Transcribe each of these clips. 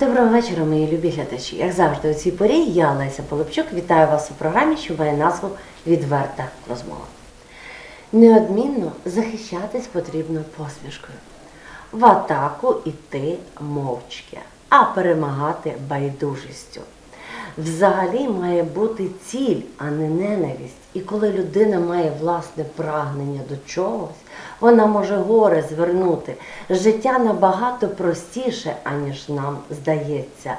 Доброго вечора, мої любі глядачі. Як завжди, у цій порі я, Леся Полипчук, вітаю вас у програмі, що має назву Відверта розмова. Неодмінно захищатись потрібно посмішкою. В атаку іти мовчки, а перемагати байдужістю. Взагалі має бути ціль, а не ненависть. І коли людина має власне прагнення до чогось, вона може горе звернути. Життя набагато простіше, аніж нам здається.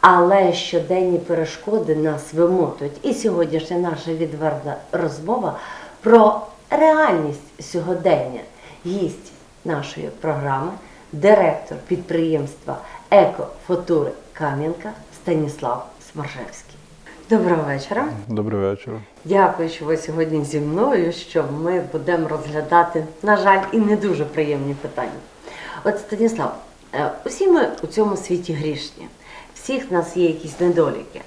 Але щоденні перешкоди нас вимотують. І сьогоднішня наша відверта розмова про реальність сьогодення. Гість нашої програми, директор підприємства Екофутури Кам'янка Станіслав Сморжевський. Доброго вечора. Добрий вечір. Дякую, що ви сьогодні зі мною, що ми будемо розглядати, на жаль, і не дуже приємні питання. От Станіслав, е, усі ми у цьому світі грішні, всіх нас є якісь недоліки.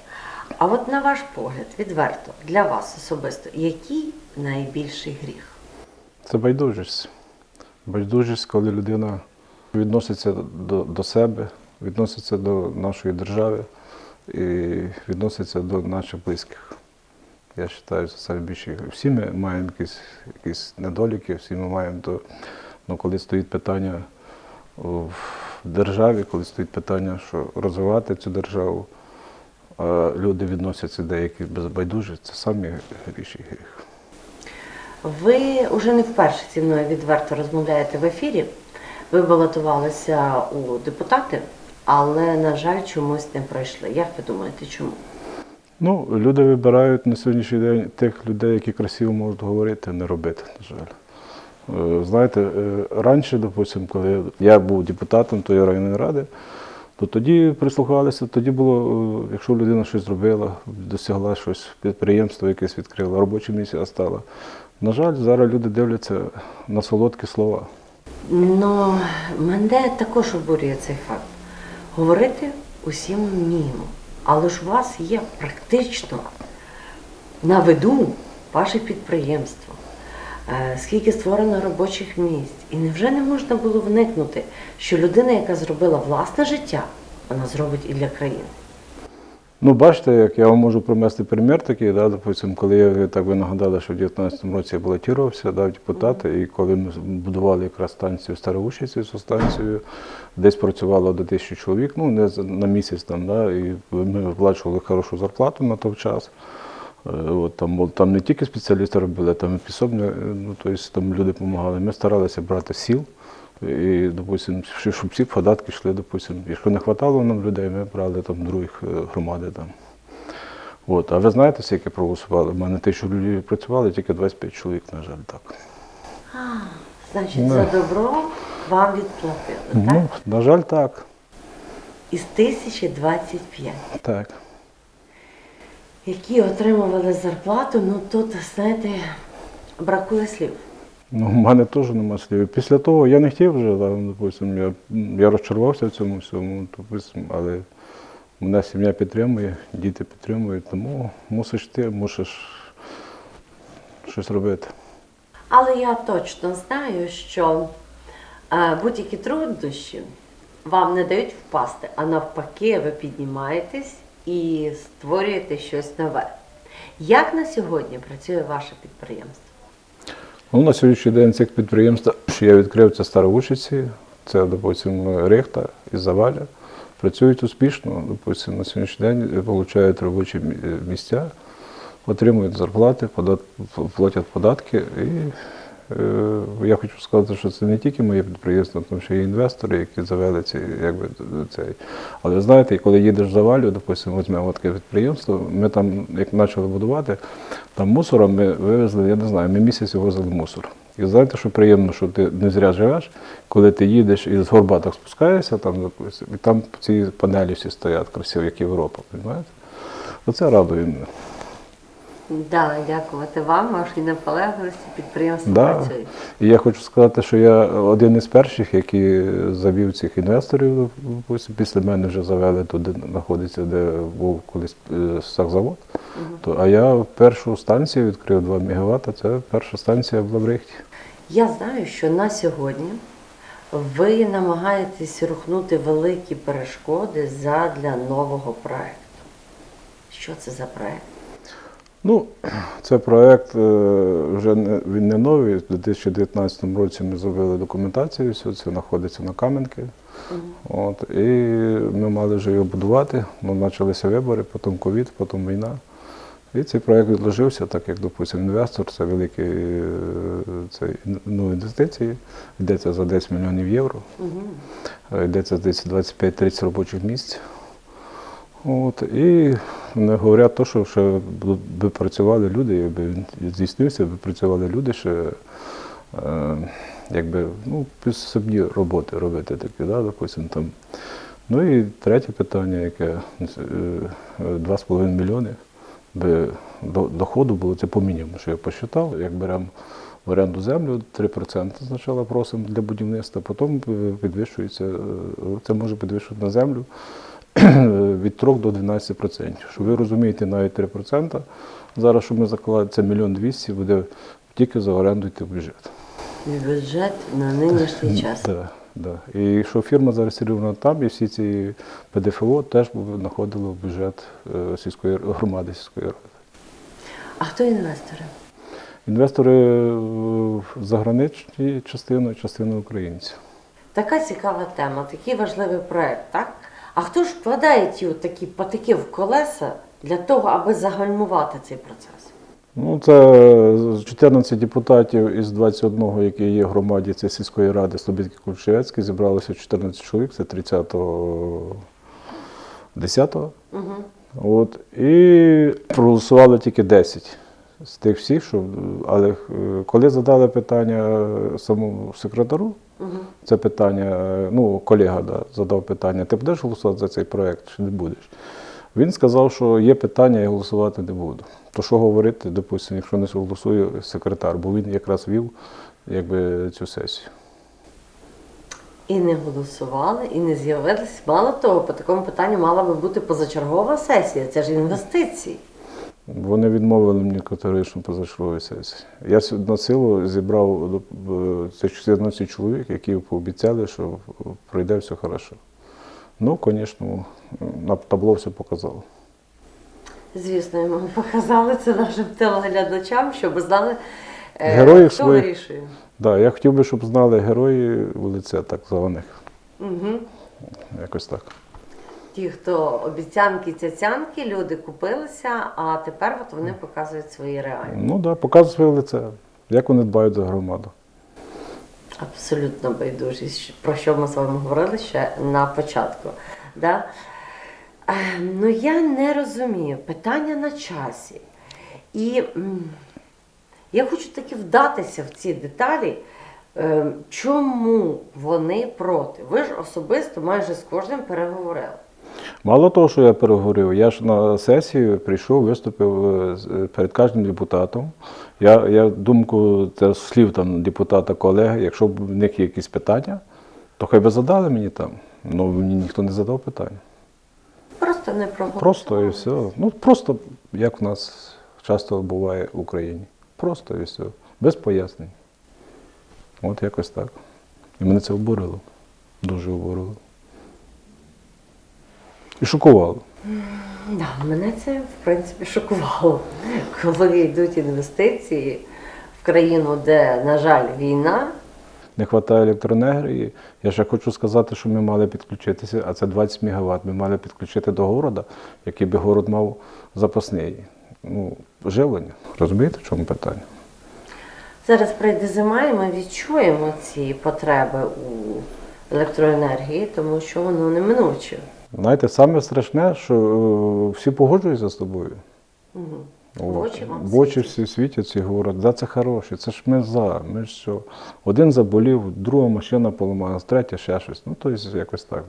А от на ваш погляд, відверто, для вас особисто, який найбільший гріх? Це байдужість. Байдужість, коли людина відноситься до, до себе, відноситься до нашої держави і відноситься до наших близьких. Я вважаю, це найбільший гріх. Всі ми маємо якісь, якісь недоліки, всі ми маємо то, ну, коли стоїть питання в державі, коли стоїть питання, що розвивати цю державу, а люди відносяться деякі безбайдужі, це найбільший гріх. Ви вже не вперше зі мною відверто розмовляєте в ефірі. Ви балотувалися у депутати, але, на жаль, чомусь не пройшли. Як ви думаєте, чому? Ну, люди вибирають на сьогоднішній день тих людей, які красиво можуть говорити, а не робити, на жаль. Е, Знаєте, е, раніше, допустимо, коли я був депутатом тої районної ради, то тоді прислухалися, тоді було, е, якщо людина щось зробила, досягла щось, підприємство якесь відкрила, робоче місце стала. На жаль, зараз люди дивляться на солодкі слова. Ну, мене також обурює цей факт. Говорити усім вміємо, але ж у вас є практично на виду ваше підприємство, е, скільки створено робочих місць. І невже не можна було вникнути, що людина, яка зробила власне життя, вона зробить і для країни? Ну, бачите, як я вам можу примести примір такий, да, допустим, коли я так ви нагадали, що в 19-му році я балотувався, да, депутати, і коли ми будували якраз станцію Староушиці, цю станцію, десь працювало до тисячі чоловік, ну не на місяць там, да, і ми виплачували хорошу зарплату на той час. Е, От, там, там не тільки спеціалісти робили, там і підсобні, е, ну, тобто там люди допомагали. Ми старалися брати сіл. І, допустим, щоб всі податки йшли, допустим, якщо не вистачало нам людей, ми брали там других е, громади там. От. А ви знаєте, скільки проголосували? У мене тисячу людей працювали, тільки 25 чоловік, на жаль, так. А, значить, Ну. за добро вам відплатили, так? Ну, на жаль, так. Із 1025. так. які отримували зарплату, ну тут, знаєте, бракує слів. Ну, у мене теж нема слів. Після того я не хотів вже, там, допустим, я, я розчарувався в цьому всьому, допустим, але мене сім'я підтримує, діти підтримують, тому мусиш ти, мусиш щось робити. Але я точно знаю, що е, будь-які труднощі вам не дають впасти, а навпаки, ви піднімаєтесь і створюєте щось нове. Як на сьогодні працює ваше підприємство? Ну, на сьогоднішній день цих підприємств, що я відкрив, це Староучиці, це, допустим, Рихта і Заваля. Працюють успішно, допустим, на сьогоднішній день отримують робочі місця, отримують зарплати, платять податки. І я хочу сказати, що це не тільки моє підприємство, тому що є інвестори, які завели ці, якби, цей. Але знаєте, коли їдеш в Завалю, допустимо, візьмемо таке підприємство, ми там, як почали будувати, там мусором ми вивезли, я не знаю, ми місяць возили мусор. І знаєте, що приємно, що ти не зря живеш, коли ти їдеш і з горбаток спускаєшся, там, допустим, і там ці панелі всі стоять красиві, як Європа, розумієте? Оце радує мене. Да, дякувати вам, вашій наполегливості, підприємство Да. працює. І я хочу сказати, що я один із перших, які завів цих інвесторів. Після мене вже завели туди, знаходиться, де був колись е, сахзавод. То, а я першу станцію відкрив 2 МВт, це перша станція в Лаврихті. Я знаю, що на сьогодні ви намагаєтесь рухнути великі перешкоди задля нового проекту. Що це за проект? Ну, це проект е, вже не, він не новий. У 2019 році ми зробили документацію, все це знаходиться на Кам'янки. От, і ми мали вже його будувати. Ну, почалися вибори, потім ковід, потім війна. І цей проект відложився, так як, допустимо, інвестор, це великі е, це, ну, інвестиції, йдеться за 10 мільйонів євро, Е, йдеться десь 25-30 робочих місць. От, і не говорять то, що ще би працювали люди, якби здійснився, би працювали люди ще е, якби, ну, підсобні роботи робити такі, да, допустим, там. Ну і третє питання, яке е, е, 2,5 мільйони би доходу було, це по мінімуму, що я посчитав, як беремо в оренду землю, 3% спочатку просимо для будівництва, потім е, підвищується, е, це може підвищувати на землю від 3 до 12%. Що ви розумієте, навіть 3%, зараз, що ми закладаємо, це мільйон двісті, буде тільки за оренду йти в бюджет. Бюджет на нинішній час. Да, да. І що фірма зареєстрована там, і всі ці ПДФО теж знаходили в бюджет е, сільської громади сільської ради. А хто інвестори? Інвестори е, заграничні частиною, частиною українців. Така цікава тема, такий важливий проект, так? А хто ж вкладає ті от такі патики в колеса для того, аби загальмувати цей процес? Ну, це 14 депутатів із 21, які є в громаді це сільської ради Слобідки Кульчевецький, зібралося 14 чоловік, це 30-го, 10-го. От, і проголосували тільки 10 з тих всіх, що, але е, коли задали питання самому секретару, це питання, е, ну, колега да, задав питання, ти будеш голосувати за цей проєкт чи не будеш? Він сказав, що є питання, я голосувати не буду. То що говорити, допустимо, якщо не голосує секретар, бо він якраз вів якби, цю сесію. І не голосували, і не з'явились. Мало того, по такому питанню мала би бути позачергова сесія. Це ж інвестиції. Вони відмовили мені категорично позачерговій сесії. Я на силу зібрав це 14 чоловік, які пообіцяли, що пройде все хорошо. Ну, звісно, на табло все показало. Звісно, йому показали це нашим телеглядачам, щоб знали, е, Героїв хто своїх. вирішує. Да, я хотів би, щоб знали герої вулиця так званих. Угу. Якось так. Ті, хто обіцянки цяцянки, люди купилися, а тепер от вони показують свої реалії. Ну так, да, показує своє лице. Як вони дбають за громаду. Абсолютно байдужість, про що ми з вами говорили ще на початку. Да? Е, ну я не розумію, питання на часі. І я хочу таки вдатися в ці деталі. Е, чому вони проти? Ви ж особисто майже з кожним переговорили. Мало того, що я переговорив, я ж на сесію прийшов, виступив е, е, перед кожним депутатом. Я, я думку, це слів там депутата колеги, якщо б в них є якісь питання, то хай би задали мені там. Ну мені ніхто не задав питання. Просто не проголосували. Просто і все. Ну просто як в нас часто буває в Україні. Просто і все. Без пояснень. От якось так. І мене це обурило. Дуже обурило. І шокувало. Да, мене це в принципі шокувало, коли йдуть інвестиції в країну, де, на жаль, війна. Не вистачає електроенергії. Я ще хочу сказати, що ми мали підключитися, а це 20 МВт. Ми мали підключити до города, який би город мав запасний. Ну, живлення. Розумієте, в чому питання? Зараз прийде зима, і ми відчуємо ці потреби у електроенергії, тому що воно неминуче. Знаєте, саме страшне, що е, всі погоджуються з тобою. Угу. В очі вам В очі всі світять і говорять, да, це хороше, це ж ми за, ми ж що. Один заболів, друга машина поламалась, третя ще щось. Ну, то есть якось так.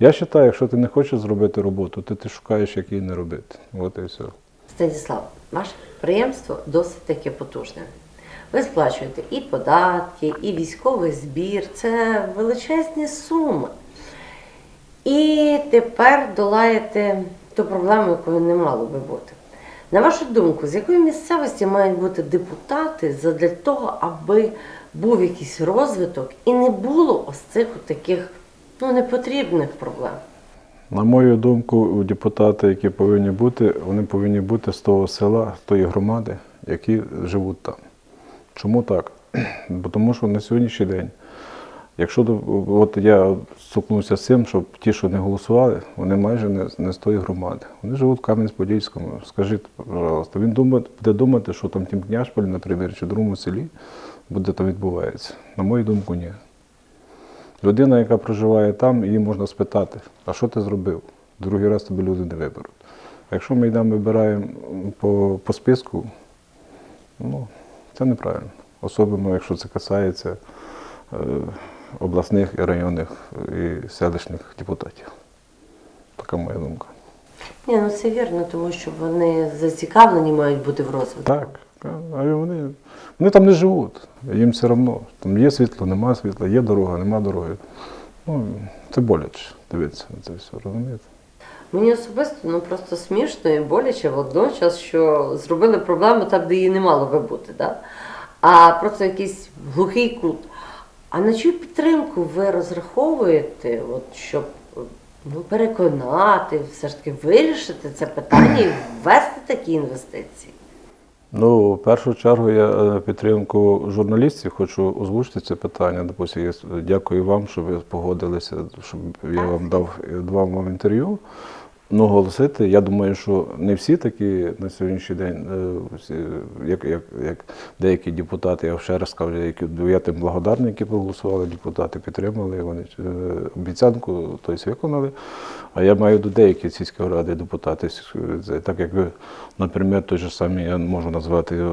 Я вважаю, якщо ти не хочеш зробити роботу, то ти шукаєш, як її не робити. От і все. Станіслав, ваше підприємство досить таки потужне. Ви сплачуєте і податки, і військовий збір. Це величезні суми. І тепер долаєте ту проблему, якої не мало би бути. На вашу думку, з якої місцевості мають бути депутати для того, аби був якийсь розвиток і не було ось цих таких ну, непотрібних проблем? На мою думку, депутати, які повинні бути, вони повинні бути з того села, з тої громади, які живуть там. Чому так? Бо тому що на сьогоднішній день, якщо от я стукнувся з цим, щоб ті, що не голосували, вони майже не, не з тої громади. Вони живуть в Кам'янець-Подільському. Скажіть, пожалуйста, він думає, буде думати, що там тім Княжполі, наприклад, чи в другому селі буде там відбувається. На мою думку, ні. Людина, яка проживає там, її можна спитати, а що ти зробив? Другий раз тебе люди не виберуть. А якщо ми йдемо вибираємо по, по списку, ну, це неправильно. Особливо, якщо це касається е, обласних і районних і селищних депутатів. Така моя думка. Ні, ну це вірно, тому що вони зацікавлені мають бути в розвитку. Так, а вони, вони там не живуть. Їм все одно. Там є світло, немає світла, є дорога, немає дороги. Ну, це боляче дивитися на це все, розумієте? Мені особисто ну просто смішно і боляче водночас, що зробили проблему там, де її не мало би бути, да? а просто якийсь глухий кут. А на чию підтримку ви розраховуєте, от, щоб ну, переконати, все ж таки вирішити це питання і ввести такі інвестиції? Ну, в першу чергу я е, підтримку журналістів хочу озвучити це питання. Допустим, я дякую вам, що ви погодилися, щоб я вам дав дав вам інтерв'ю. Ну, голосити, я думаю, що не всі такі на сьогоднішній день, е, як, як, як деякі депутати, я ще раз скажу, які я тим благодарний, які проголосували, депутати підтримали, вони е, обіцянку тобто, виконали. А я маю до деякі сільської ради депутати, так як наприклад, той же самий, я можу назвати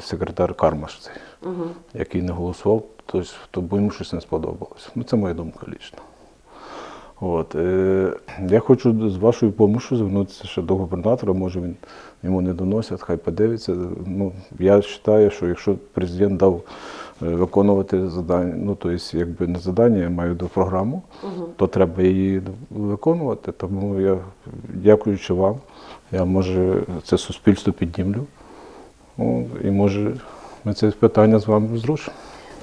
секретар Кармаш, цей, Угу. який не голосував, тобто, то йому щось не сподобалося. Ну, це моя думка лічна. От, е, я хочу з вашою допомогою звернутися ще до губернатора, може він йому не доносять, хай подивиться. Ну, я вважаю, що якщо президент дав е, виконувати завдання, ну тобто, якби не завдання, я маю до програму, то треба її виконувати. Тому я, дякуючи вам, я може це суспільство піднімлю. Ну, і може ми це питання з вами зрушимо.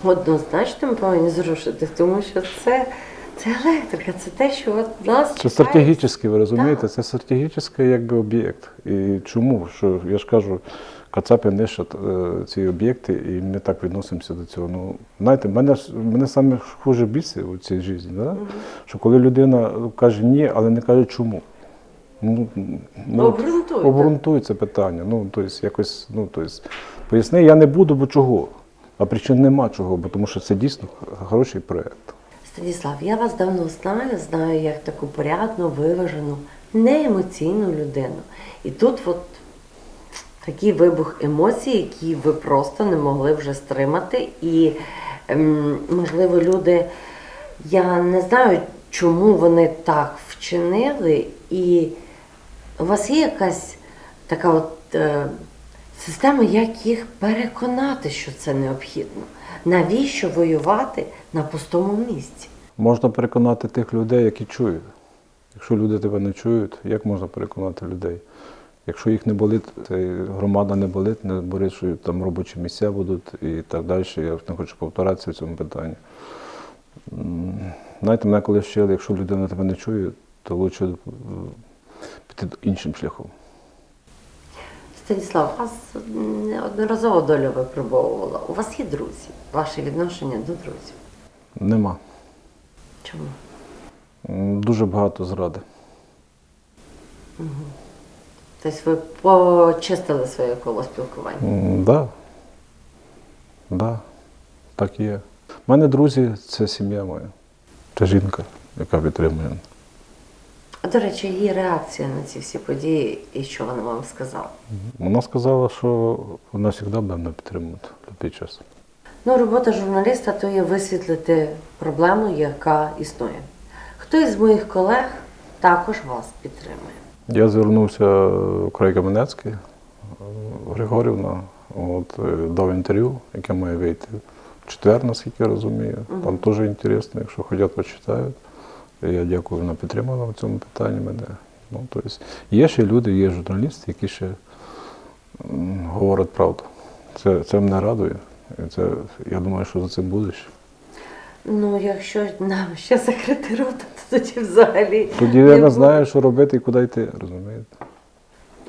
Однозначно ми повинні зрушити, тому що це, це електрика, це те, що от нас Це стратегічний, ви розумієте? Так. Це стратегічний якби об'єкт. І чому? Що я ж кажу, Кацапи нищать е, ці об'єкти, і ми так відносимося до цього. Ну, знаєте, мене мене саме хуже бісить у цій житті, да? що коли людина каже ні, але не каже чому. Ну, ну, обґрунтуй це питання. Ну, тобто, якось, ну, тобто, поясни, я не буду, бо чого. А причин нема чого, бо тому що це дійсно хороший проєкт. Станіслав, я вас давно знаю, знаю як таку порядну, виважену, неемоційну людину. І тут от такий вибух емоцій, які ви просто не могли вже стримати. І, ем, можливо, люди, я не знаю, чому вони так вчинили, і у вас є якась така от е, система, як їх переконати, що це необхідно. Навіщо воювати на пустому місці? Можна переконати тих людей, які чують. Якщо люди тебе не чують, як можна переконати людей? Якщо їх не болить, громада не болить, не болить, що там робочі місця будуть і так далі. Я не хочу повторатися в цьому питанні. Знаєте, мене коли вчили, якщо людина тебе не чує, то краще піти іншим шляхом. Станіслав, вас неодноразово доля випробовувала. У вас є друзі, ваше відношення до друзів. Нема. Чому? Дуже багато зради. Тобто ви почистили своє коло спілкування. Так. Да. Да. Так і є. У мене друзі це сім'я моя. Це жінка, яка підтримує. А до речі, її реакція на ці всі події і що вона вам сказала? Вона сказала, що вона завжди буде мене підтримувати в будь-який час. Ну, робота журналіста то є висвітлити проблему, яка існує. Хто із моїх колег також вас підтримує. Я звернувся край Каменецький, Григорівна, от, е, дав інтерв'ю, яке має вийти в четвер, наскільки я розумію. Там теж інтересно, якщо хочуть, почитають. Я дякую, вона підтримала в цьому питанні мене. Ну, тобто, є ще люди, є журналісти, які ще говорять правду. Це, це мене радує. Це, я думаю, що за цим буде ще. Ну, якщо нам ще закрити рота, то тоді взагалі. Тоді я не не знаю, що робити і куди йти, розумієте?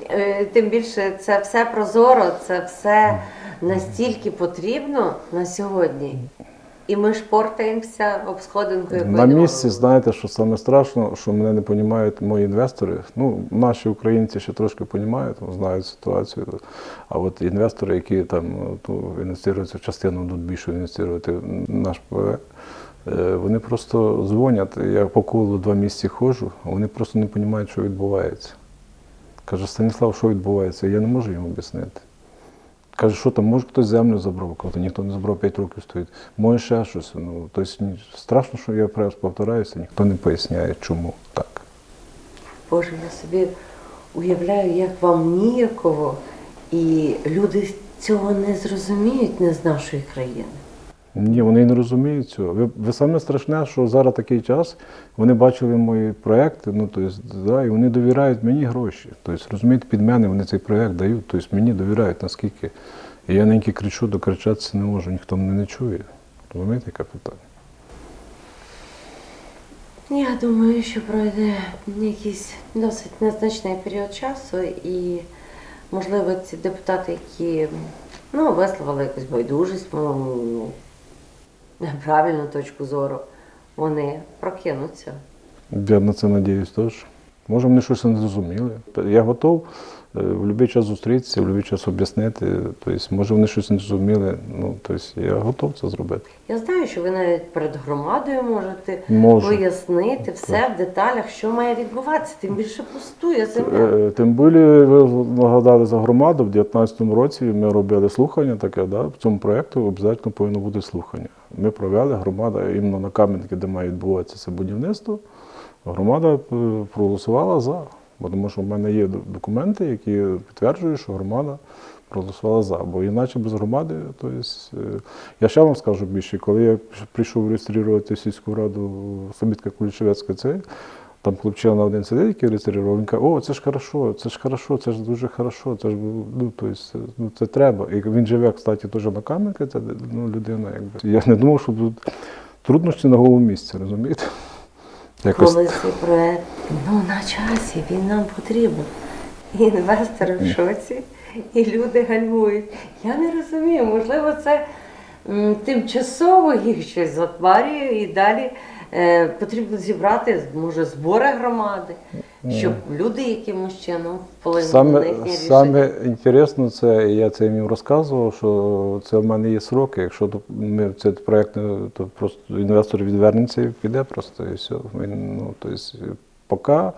Е, Тим більше це все прозоро, це все настільки потрібно на сьогодні. І ми ж портаємося об сходинку якої На місці, знаєте, що саме страшно, що мене не розуміють мої інвестори. Ну, наші українці ще трошки розуміють, знають ситуацію. А от інвестори, які там ну, інвестуються в частину, будуть більше інвестувати в наш ПВ, е, вони просто дзвонять. Я по колу два місяці ходжу, а вони просто не розуміють, що відбувається. Каже, Станіслав, що відбувається? Я не можу їм об'яснити. Каже, що там, може хтось землю забрав, коли ніхто не забрав 5 років стоїть. Може ще щось. Ну, тобто, страшно, що я повторяюся, ніхто не поясняє, чому так. Боже, я собі уявляю, як вам ніяково, і люди цього не зрозуміють не з нашої країни. Ні, вони не розуміють цього. Ви, ви саме страшне, що зараз такий час, вони бачили мої проекти, ну, тобто, да, і вони довіряють мені гроші. Тобто, розумієте, під мене вони цей проект дають, тобто мені довіряють наскільки. І я неньки кричу, докричатися не можу, ніхто мене не чує. Розумієте, яке питання? Я думаю, що пройде якийсь досить незначний період часу, і, можливо, ці депутати, які ну, висловили якусь байдужість, ну, неправильну точку зору, вони прокинуться. Я на це надіюсь теж. Може, вони щось не зрозуміли. Я готов е, в будь-який час зустрітися, в будь-який час об'яснити. Тобто, може, вони щось не зрозуміли. Ну, тобто, я готов це зробити. Я знаю, що ви навіть перед громадою можете Можу. пояснити все в деталях, що має відбуватися, тим більше пустує земля. Е, Тим більше ви нагадали за громаду, в 2019 році ми робили слухання таке, да? в цьому проєкту обов'язково повинно бути слухання. Ми провели громада іменно на Кам'янки, де має відбуватися це будівництво. Громада е, проголосувала за. Бо тому що в мене є документи, які підтверджують, що громада проголосувала за. Бо іначе без громади, то есть, е, я ще вам скажу більше, коли я прийшов реєструвати сільську раду Самітка Кулічевецька, це там хлопчина один сидить, який реєстрував, він каже, о, це ж хорошо, це ж хорошо, це ж дуже хорошо, це ж ну, то есть, ну, це треба. І він живе, кстати, теж на Кам'янки, це ну, людина, якби. Я не думав, що будуть труднощі на голому місці, розумієте? Якось Коли цей проект ну, на часі, він нам потрібен. І інвестори в шоці, і люди гальмують. Я не розумію, можливо, це м, тимчасово їх щось затварює і далі е, потрібно зібрати, може, збори громади, щоб люди якимось чином вплинули на Саме, їхнє рішення. саме інтересно, це я це їм розказував, що це в мене є сроки. Якщо ми цей проект, то просто інвестор відвернеться і піде просто і все. Він, ну, тобто, поки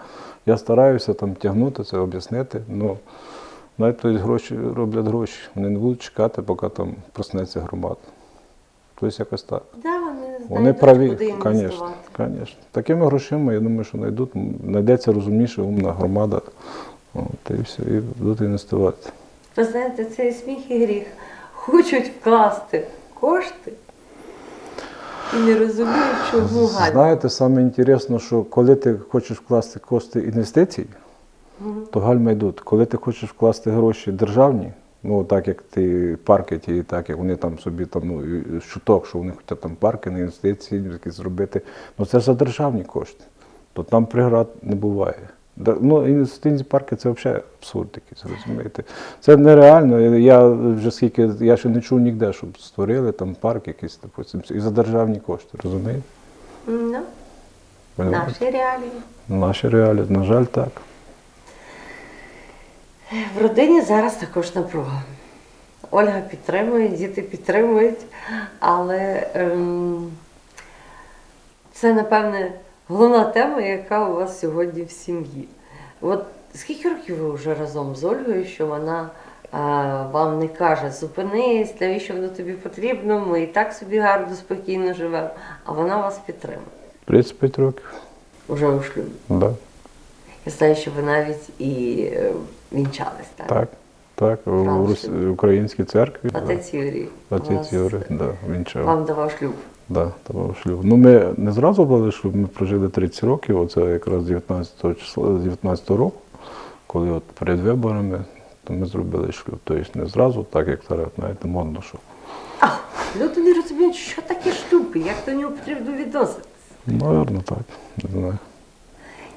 я стараюся там тягнути це, об'яснити. Ну, навіть тобто, гроші роблять гроші. Вони не будуть чекати, поки там проснеться громада. Тобто якось так. Да, вони праві, звісно. Такими грошима, я думаю, що знайдуть. Знайдеться розумніша, умна громада. От, і все, і будуть інвестувати. Ви знаєте, це і сміх і гріх. Хочуть вкласти кошти і не розуміють, чому гальма. Знаєте, саме інтересно, що коли ти хочеш вкласти кошти інвестицій, то гальма йдуть. Коли ти хочеш вкласти гроші державні, ну так як ти парки ті, так як вони там собі там ну і шуток, що вони хочуть там парки на інвестиції якісь зробити, ну це ж за державні кошти. То там преград не буває. Ну, інвестиційні парки це взагалі абсурд якийсь, розумієте. Це нереально. Я вже скільки, я ще не чув ніде, щоб створили там парк якийсь, допустим, і за державні кошти, розумієте? Ну, Понімаєте? наші реалії. Наші реалії, на жаль, так. В родині зараз також напруга. Ольга підтримує, діти підтримують, але ем, це, напевне, головна тема, яка у вас сьогодні в сім'ї. От скільки років ви вже разом з Ольгою, що вона е, вам не каже, зупинись, навіщо воно тобі потрібно, ми і так собі гарно, спокійно живемо, а вона вас підтримує 35 років. уже у шлюбі. Да. Я знаю, що ви навіть і е, вінчались, так? Так, так, Правда, Рус- українській церкві. Отець Юрій. Отець Юрій, да, вінчав. Вам давав шлюб. Да, давав шлюб. Ну, ми не зразу брали шлюб, ми прожили 30 років, оце якраз 19 числа, 19 року, коли от перед виборами, то ми зробили шлюб. Тобто не зразу, так як зараз, знаєте, модно, що. А, люди не розуміють, що таке шлюб, і як до нього потрібно відноситися. Наверно, так. Не знаю.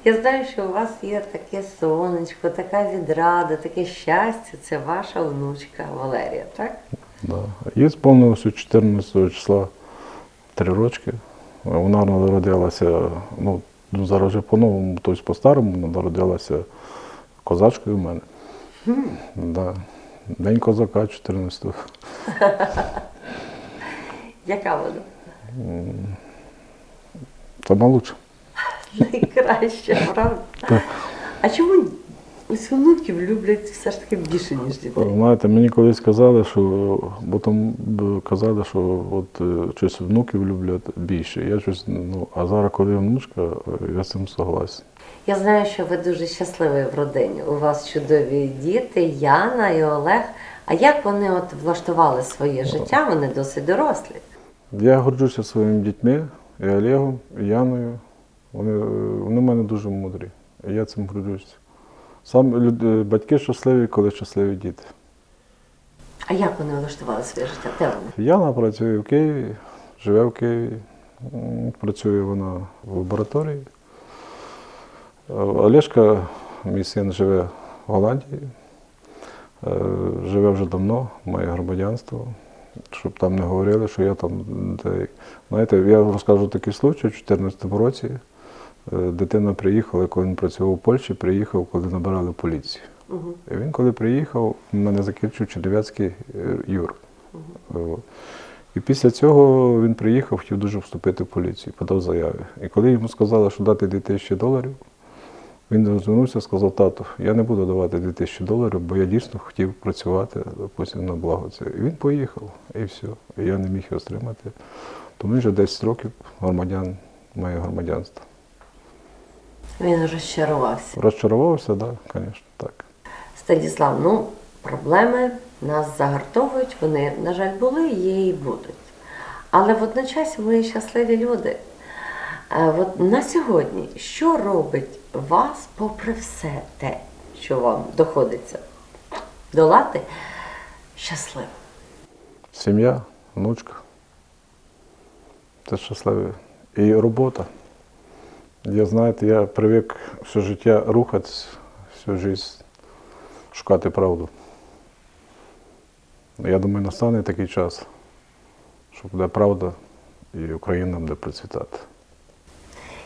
Я знаю, що у вас є таке сонечко, така відрада, таке щастя. Це ваша внучка Валерія, так? Да. Їй сповнилося 14 числа три рочки. Вона народилася, ну, зараз вже по-новому, тобто по-старому, вона народилася козачкою в мене. Да. День козака 14-го. Яка вона? Сама лучше. Найкраща, правда? А чому ось внуків люблять все ж таки більше, ніж дітей? Знаєте, мені колись казали, що бо там казали, що от е, щось внуків люблять більше. Я щось, ну, а зараз, коли внучка, е, я з цим согласен. Я знаю, що ви дуже щасливі в родині. У вас чудові діти, Яна і Олег. А як вони от влаштували своє життя? Вони досить дорослі. Я горджуся своїми дітьми, і Олегом, і Яною. Вони, е, вони в мене дуже мудрі. І я цим горджуся. Сам люд- е, батьки щасливі, коли щасливі діти. А як вони влаштували своє життя? Де вони? Яна працює в Києві, живе в Києві. Працює вона в лабораторії. Е, Олешка, мій син, живе в Голландії. Живе вже давно, має громадянство. Щоб там не говорили, що я там. Знаєте, я розкажу такий случай, у 2014 році дитина приїхала, коли він працював у Польщі, приїхав, коли набирали поліцію. Угу. І він, коли приїхав, в мене закінчив Чернівецький е, юр. О. І після цього він приїхав, хотів дуже вступити в поліцію, подав заяви. І коли йому сказали, що дати 2000 доларів, він звернувся і сказав, тату, я не буду давати 2000 доларів, бо я дійсно хотів працювати допустим, на благо це. І він поїхав, і все. І я не міг його стримати. Тому він вже 10 років громадян, має громадянство. Він розчарувався. Розчарувався, так, да, звісно, так. Станіслав, ну, проблеми нас загартовують, вони, на жаль, були, є і будуть. Але водночас ми щасливі люди. Е, От на сьогодні, що робить вас, попри все те, що вам доходиться долати, щасливим? Сім'я, внучка. Це щасливе. І робота. Я, знаєте, я привик все життя рухатись, всю життя шукати правду. Я думаю, настане такий час, що буде правда і Україна буде процвітати.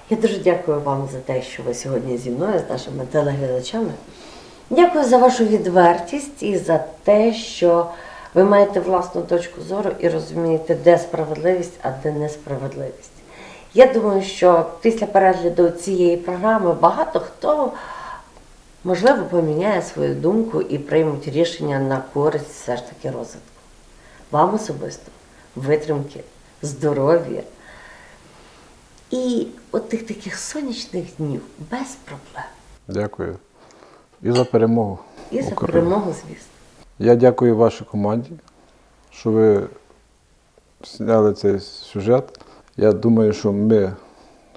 Я дуже дякую вам за те, що ви сьогодні зі мною, з нашими телеглядачами. Дякую за вашу відвертість і за те, що ви маєте власну точку зору і розумієте, де справедливість, а де несправедливість. Я думаю, що після перегляду цієї програми багато хто, можливо, поміняє свою думку і приймуть рішення на користь все ж таки розвитку. Вам особисто витримки, здоров'я. І от тих таких сонячних днів без проблем. Дякую. І за перемогу. І за України. перемогу, звісно. Я дякую вашій команді, що ви зняли цей сюжет. Я думаю, що ми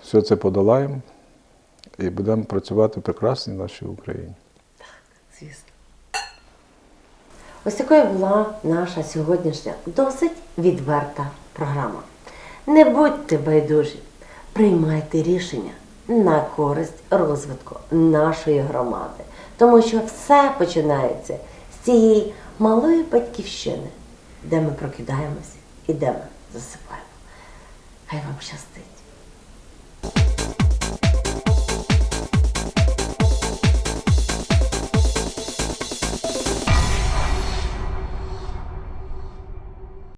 все це подолаємо і будемо працювати в прекрасній нашій Україні. Звісно. Ось такою була наша сьогоднішня досить відверта програма. Не будьте байдужі, приймайте рішення на користь розвитку нашої громади, тому що все починається з цієї малої батьківщини, де ми прокидаємося і де ми засипаємо. Хай вам щастить!